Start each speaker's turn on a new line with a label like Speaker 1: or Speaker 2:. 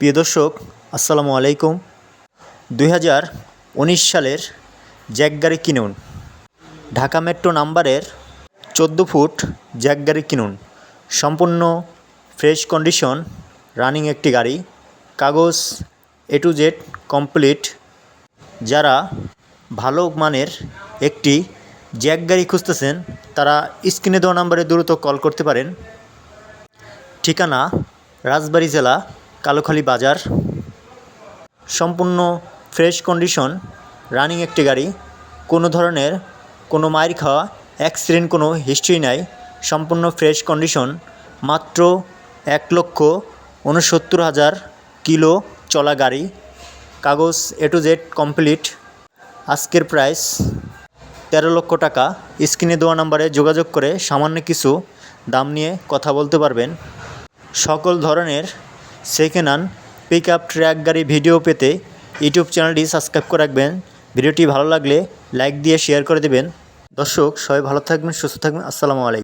Speaker 1: প্রিয় দর্শক, আসসালামু আলাইকুম। দুই হাজার উনিশ সালের জ্যাক গাড়ি কিনুন। ঢাকা মেট্রো নাম্বারের চোদ্দ ফুট জ্যাক গাড়ি কিনুন। সম্পূর্ণ ফ্রেশ কন্ডিশন, রানিং একটি গাড়ি। কাগজ এ টু জেড কমপ্লিট যারা ভালো মানের একটি জ্যাক গাড়ি খুঁজতেছেন, তারা স্ক্রিনে দেওয়া নাম্বারে দ্রুত কল করতে পারেন। ঠিকানা রাজবাড়ী জেলা কালোখালী বাজার। সম্পূর্ণ ফ্রেশ কন্ডিশন, রানিং একটি গাড়ি, কোনো ধরনের কোনো মায়ের খাওয়া, অ্যাক্সিডেন্ট কোনো হিস্ট্রি নাই, সম্পূর্ণ ফ্রেশ কন্ডিশন, মাত্র এক লক্ষ উনসত্তর হাজার কিলো চলা গাড়ি, কাগজ এ টু জেড কমপ্লিট আজকের প্রাইস তেরো লক্ষ টাকা। স্ক্রিনে দেওয়া নাম্বারে যোগাযোগ করে সামান্য কিছু দাম নিয়ে কথা বলতে পারবেন। সকল ধরনের second hand pick up truck গাড়ি ভিডিও পেতে ইউটিউব চ্যানেলটি সাবস্ক্রাইব করে রাখবেন। ভিডিওটি ভালো লাগলে লাইক দিয়ে শেয়ার করে দেবেন। দর্শক, সবাই ভালো থাকবেন, সুস্থ থাকবেন। আসসালামু আলাইকুম।